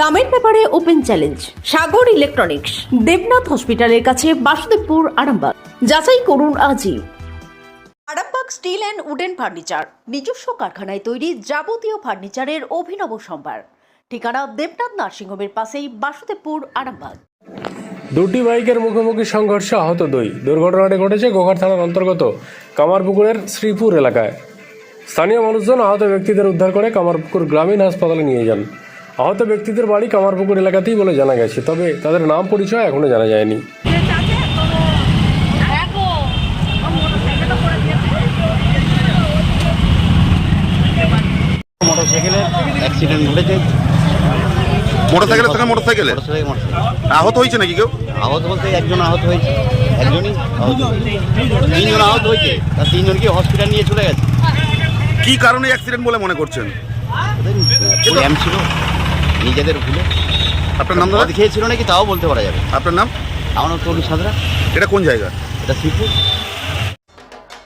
দামের ব্যাপারে open challenge, Sagar electronics, Debnath হসপিটালের কাছে বাসুদেবপুর, আরামবাগ। যাচাই করুন আজই। Arambagh steel and wooden furniture, নিজস্ব কারখানায় তৈরি যাবতীয় ফার্নিচারের অভিনব সম্ভার। ঠিকানা দেবনাথ নার্সিংহোমের পাশেই বাসুদেবপুর, আরামবাগ। দুটি বাইকের মুখোমুখি সংঘর্ষে আহত দুই। দুর্ঘটনাটি ঘটেছে গোঘাট থানার অন্তর্গত কামারপুকুরের শ্রীপুর এলাকায়। স্থানীয় মানুষজন আহত ব্যক্তিদের উদ্ধার করে কামারপুকুর গ্রামীণ হাসপাতালে নিয়ে যান। আহত ব্যক্তিদের বাড়ি কামারপুকুর এলাকাতেই বলে জানা গেছে তবে তাদের নাম পরিচয় এখনও জানা যায়নি। মোটরসাইকেলের অ্যাক্সিডেন্ট ঘটেছে। মোটরসাইকেলের থেকে মোটরসাইকেলে? Motorcycle motorcycle. আহত হয়েছে নাকি কেউ? আহত বলতে একজন আহত হয়েছে। একজনই আহত তিনজন আহত হয়েছে। তার তিনজনকে হসপিটাল নিয়ে চলে গেছে? কি কারণে অ্যাক্সিডেন্ট বলে মনে করছেন? ছিল। নিজেদের ভুলে। আপনার নাম দাদা? খেয়েছিল নাকি তাও বলতে পারা যাবে। আপনার নাম? আমার নাম তরুণ সাঁতরা। এটা কোন জায়গা? এটা শ্রীপুর।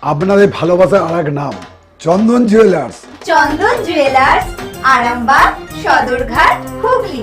আপনাদের ভালোবাসার আর এক নাম Chandan jewellers. Chandan jewellers Arambagh Sadarghat Hooghly.